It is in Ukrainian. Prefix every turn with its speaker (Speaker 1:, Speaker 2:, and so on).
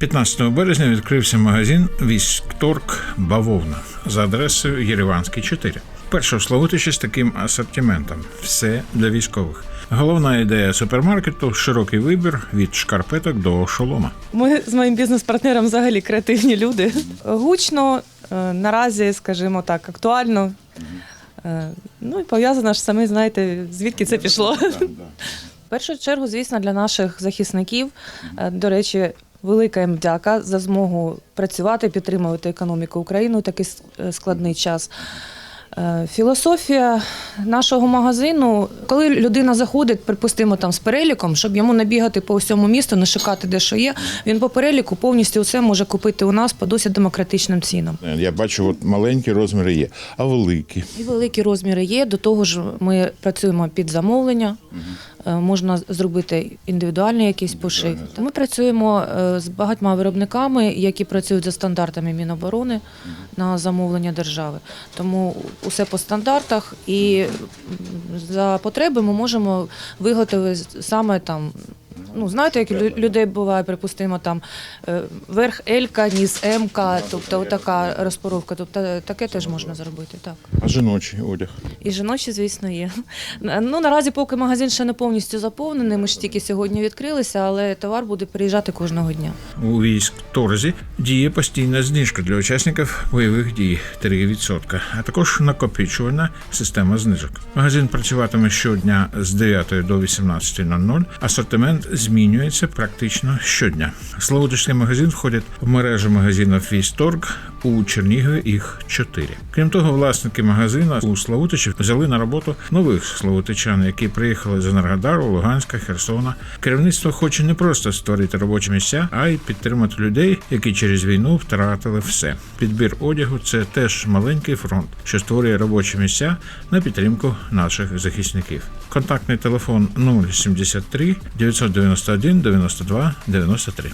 Speaker 1: 15 березня відкрився магазин Військторг Бавовна за адресою Єреванський 4. Перше в Славутичі з таким асортиментом. Все для військових. Головна ідея супермаркету широкий вибір від шкарпеток до шолома.
Speaker 2: Ми з моїм бізнес-партнером взагалі креативні люди. Гучно, е, наразі, скажімо так, актуально. Е, Ну і пов'язано ж самі знаєте, звідки це пішло. В першу чергу, звісно, для наших захисників, е, до речі, велика їм дяка за змогу працювати, підтримувати економіку України у такий е, складний час. Е, Філософія нашого магазину, коли людина заходить, припустимо, там з переліком, щоб йому набігати по всьому місту, не шукати, де що є, він по переліку повністю все може купити у нас по досить демократичним цінам.
Speaker 3: Я бачу, от маленькі розміри є, а великі.
Speaker 2: І великі розміри є. До того ж, ми працюємо під замовлення. Е, Можна зробити індивідуальний якийсь пошив. Ми працюємо е, з багатьма виробниками, які працюють за стандартами Міноборони на замовлення держави. Тому усе по стандартах, і за потреби ми можемо виготовити саме там. Ну, знаєте, як лю- людей буває, припустимо, там е, верх Елька, низ М-ка, тобто така розпоровка. Тобто таке теж можна зробити. Так.
Speaker 3: А жіночий одяг.
Speaker 2: І жіночі, звісно, є. Ну наразі, поки магазин ще не повністю заповнений, ми ж тільки сьогодні відкрилися, але товар буде приїжджати кожного дня.
Speaker 1: У військторзі діє постійна знижка для учасників бойових дій 3%, а також накопичувальна система знижок. Магазин працюватиме щодня з 9 до 18.00. Асортимент змінюється практично щодня. Славутичний магазин входить в мережу магазинів Військторг. У Чернігові їх чотири. Крім того, власники магазина у Славутичі взяли на роботу нових славутичан, які приїхали з Енергодару, Луганська, Херсона. Керівництво хоче не просто створити робочі місця, а й підтримати людей, які через війну втратили все. Підбір одягу це теж маленький фронт, що створює робочі місця на підтримку наших захисників. Контактний телефон 073 991 92 93.